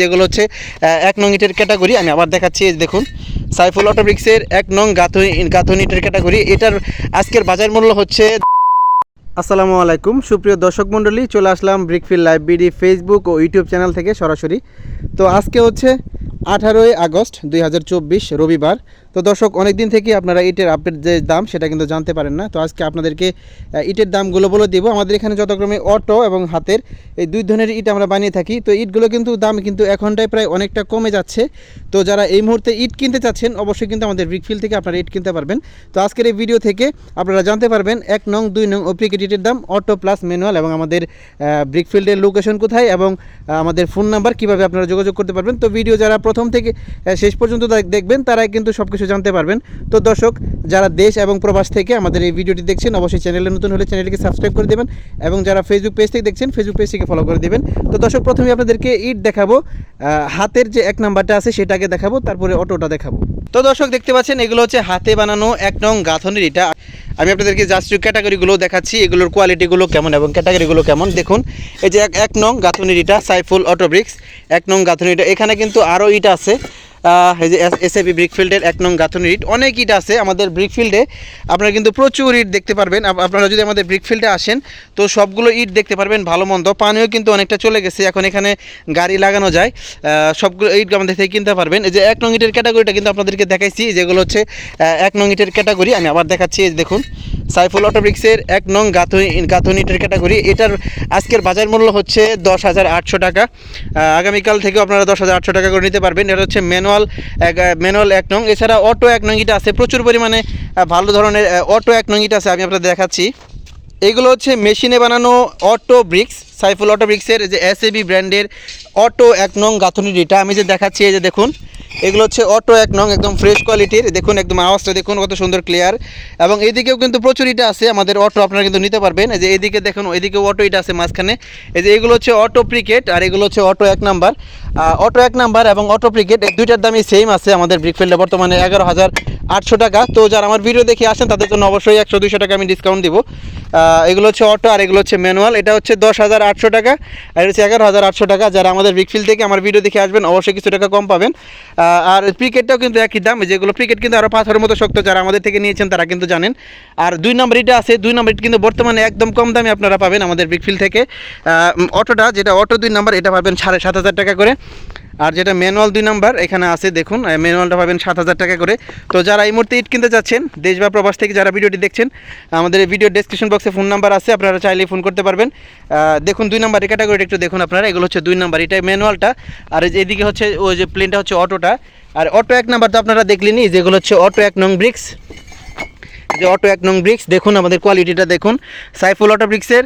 যেগুলো হচ্ছে এক নং ইটের ক্যাটাগরি আমি আবার দেখাচ্ছি দেখুন, সাইফুল অটোব্রিক্সের এক নং গাঁথনি গাঁথনি ইটের ক্যাটাগরি এটার আজকের বাজার মূল্য হচ্ছে আসসালামু আলাইকুম, সুপ্রিয় দর্শক মণ্ডলী, চলে আসলাম ব্রিকফিল লাইব্রেরি ফেসবুক ও ইউটিউব চ্যানেল থেকে সরাসরি। তো আজকে হচ্ছে আঠারোই আগস্ট দুই হাজার চব্বিশ রবিবার। তো দর্শক অনেক দিন থেকে আপনারা ইটের আপডেট যে দাম সেটা কিন্তু জানতে পারেন না। তো আজকে আপনাদেরকে ইটের দামগুলো বলে দিব। আমাদের এখানে যথাক্রমে অটো এবং হাতের এই দুই ধরনের ইট আমরা বানিয়ে থাকি। তো ইটগুলো কিন্তু দাম কিন্তু এখনটায় প্রায় অনেকটা কমে যাচ্ছে। তো যারা এই মুহূর্তে ইট কিনতে চাচ্ছেন, অবশ্যই কিন্তু আমাদের ব্রিকফিল থেকে আপনারা ইট কিনতে পারবেন। তো আজকের এই ভিডিও থেকে আপনারা জানতে পারবেন, এক নং, দুই নং অপ্রিকেট ইটের দাম, অটো প্লাস ম্যানুয়াল এবং আমাদের ব্রিকফিল্ডের লোকেশন কোথায় এবং আমাদের ফোন নাম্বার কীভাবে আপনারা যোগাযোগ করতে পারবেন। তো ভিডিও যারা প্রথম থেকে শেষ পর্যন্ত দেখবেন, তারাই কিন্তু সব কিছু জানতে পারবেন। তো দর্শক, যারা দেশ এবং প্রবাস থেকে আমাদের এই ভিডিওটি দেখছেন, অবশ্যই চ্যানেলে নতুন হলে চ্যানেলটিকে সাবস্ক্রাইব করে দেবেন এবং যারা ফেসবুক পেজ থেকে দেখছেন ফেসবুক পেজটিকে ফলো করে দেবেন। তো দর্শক, প্রথমে আপনাদেরকে ইট দেখাবো। হাতের যে এক নাম্বারটা আছে, সেটাকে দেখাবো, তারপরে অটোটা দেখাবো। তো দর্শক, দেখতে পাচ্ছেন, এগুলো হচ্ছে হাতে বানানো এক নং গাঁথনির ইটা। আমি আপনাদেরকে জাস্ট ক্যাটাগরিগুলো দেখাচ্ছি, এগুলোর কোয়ালিটিগুলো কেমন এবং ক্যাটাগরিগুলো কেমন, দেখুন। এই যে এক নং গাঁথনির ইটা সাইফুল অটোব্রিক্স এক নং গাঁথনির ইটা। এখানে কিন্তু আরও ইট আছে। এই যে এসএবি ব্রিকফিল্ডের এক নং গাঁথনির ইট। অনেক ইট আছে আমাদের ব্রিকফিল্ডে আপনারা কিন্তু প্রচুর ইট দেখতে পারবেন। আপনারা যদি আমাদের ব্রিকফিল্ডে আসেন, তো সবগুলো ইট দেখতে পারবেন ভালো মন্দ। পানিও কিন্তু অনেকটা চলে গেছে। এখন এখানে গাড়ি লাগানো যায়। সবগুলো ইট আমাদের থেকে কিনতে পারবেন। এই যে এক নং ইটের ক্যাটাগরিটা কিন্তু আপনাদেরকে দেখাইছি, যেগুলো হচ্ছে এক নং ইটের ক্যাটাগরি। আমি আবার দেখাচ্ছি দেখুন। সাইফুল অটোব্রিক্সের এক নং গাঁথনি গাঁথনি ইটের ক্যাটাগরি। এটার আজকের বাজার মূল্য হচ্ছে দশ হাজার আটশো টাকা। আগামীকাল থেকে আপনারা দশ হাজার আটশো টাকা করে নিতে পারবেন। এটা হচ্ছে ম্যানুয়াল ম্যানুয়াল এক নং। এছাড়া অটো এক নং ইট আছে, প্রচুর পরিমাণে ভালো ধরনের অটো এক নং ইট আছে, আমি আপনাদের দেখাচ্ছি। এগুলো হচ্ছে মেশিনে বানানো অটো ব্রিক্স, সাইফুল অটো ব্রিক্সের যে এস ব্র্যান্ডের অটো এক নং গাঁথনির ইটা আমি যে দেখাচ্ছি, এই যে দেখুন। এগুলো হচ্ছে অটো এক নং, একদম ফ্রেশ কোয়ালিটির দেখুন, একদম আওয়াজটা দেখুন, কত সুন্দর ক্লিয়ার এবং এইদিকেও কিন্তু প্রচুর ইটা আছে, আমাদের অটো আপনারা কিন্তু নিতে পারবেন। যে এদিকে দেখুন ওইদিকে অটো ইটা আছে মাঝখানে। এই যে এগুলো হচ্ছে অটো প্রিকেট আর এগুলো হচ্ছে অটো এক নাম্বার। অটো এক নাম্বার এবং অটো প্রিকেট এই দুইটার দামই সেম আছে আমাদের ব্রিকফিল্ডে বর্তমানে এগারো হাজার আটশো টাকা। তো যারা আমার ভিডিও দেখে আসেন, তাদের জন্য অবশ্যই একশো দুশো টাকা আমি ডিসকাউন্ট দিব। এগুলো হচ্ছে অটো আর এগুলো হচ্ছে ম্যানুয়াল। এটা হচ্ছে দশ হাজার আটশো টাকা, আর হচ্ছে এগারো হাজার আটশো টাকা। যারা আমাদের ব্রিকফিল্ড থেকে আমার ভিডিও দেখে আসবেন, অবশ্যই কিছু টাকা কম পাবেন। আর প্রিকেটটাও কিন্তু একই দাম। যেগুলো প্রিকেট কিন্তু আরও পাথরের মতো শক্ত, যারা আমাদের থেকে নিয়েছেন তারা কিন্তু জানেন। আর দুই নম্বর এটা আছে, দুই নম্বর কিন্তু বর্তমানে একদম কম দামে আপনারা পাবেন আমাদের ব্রিকফিল্ড থেকে। অটোটা, যেটা অটো দুই নাম্বার এটা পাবেন সাড়ে সাত হাজার টাকা করে। আর যেটা ম্যানুয়াল দুই নাম্বার এখানে আছে, দেখুন ম্যানুয়ালটা পাবেন সাত হাজার টাকা করে। তো যারা এই মুহূর্তে ইট কিনতে যাচ্ছেন, দেশ বা প্রবাস থেকে যারা ভিডিওটি দেখছেন, আমাদের ভিডিও ডেসক্রিপশন ফোন নাম্বার আছে, আপনারা চাইলে ফোন করতে পারবেন। দেখুন, দুই নাম্বার ক্যাটাগরিটা একটু দেখুন আপনারা, এগুলো হচ্ছে দুই নাম্বার এটা ম্যানুয়ালটা আর এদিকে হচ্ছে ওই যে প্লেনটা হচ্ছে অটোটা। আর অটো এক নাম্বার তো আপনারা দেখলেনই, যেগুলো হচ্ছে অটো এক নং ব্রিক্স যে অটো এক নং ব্রিক্স দেখুন আমাদের কোয়ালিটিটা দেখুন। সাইফুল অটো ব্রিক্সের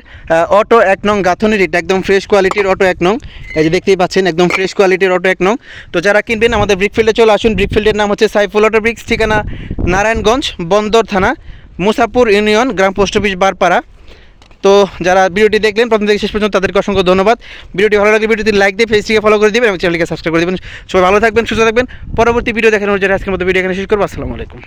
অটো এক নং গাঁথনির, এটা একদম ফ্রেশ কোয়ালিটির অটো এক নং। এই যে দেখতেই পাচ্ছেন, একদম ফ্রেশ কোয়ালিটির অটো এক নং। তো যারা কিনবেন আমাদের ব্রিকফিল্ডে চলে আসুন ব্রিকফিল্ডের নাম হচ্ছে সাইফুল অটো ব্রিক্স ঠিকানা নারায়ণগঞ্জ, বন্দর থানা। মুসাপুর ইউনিয়ন গ্রাম পোস্ট অফিস বারপাড়া। তো যারা ভিডিওটি দেখলেন, প্রথম থেকে শেষ পর্যন্ত তাদেরকে অসংখ্য ধন্যবাদ। ভিডিওটি ভালো লাগলে ভিডিওটি লাইক দিয়ে ফেসটিকে ফলো করে দেবেন এবং চ্যানেলকে সাবস্ক্রাইব করে দেবেন। সবাই ভালো থাকবেন, সুস্থ থাকবেন। পরবর্তী ভিডিও দেখানোর জন্য আজকের মতো ভিডিও এখানে শেষ করব। আসসালামু আলাইকুম।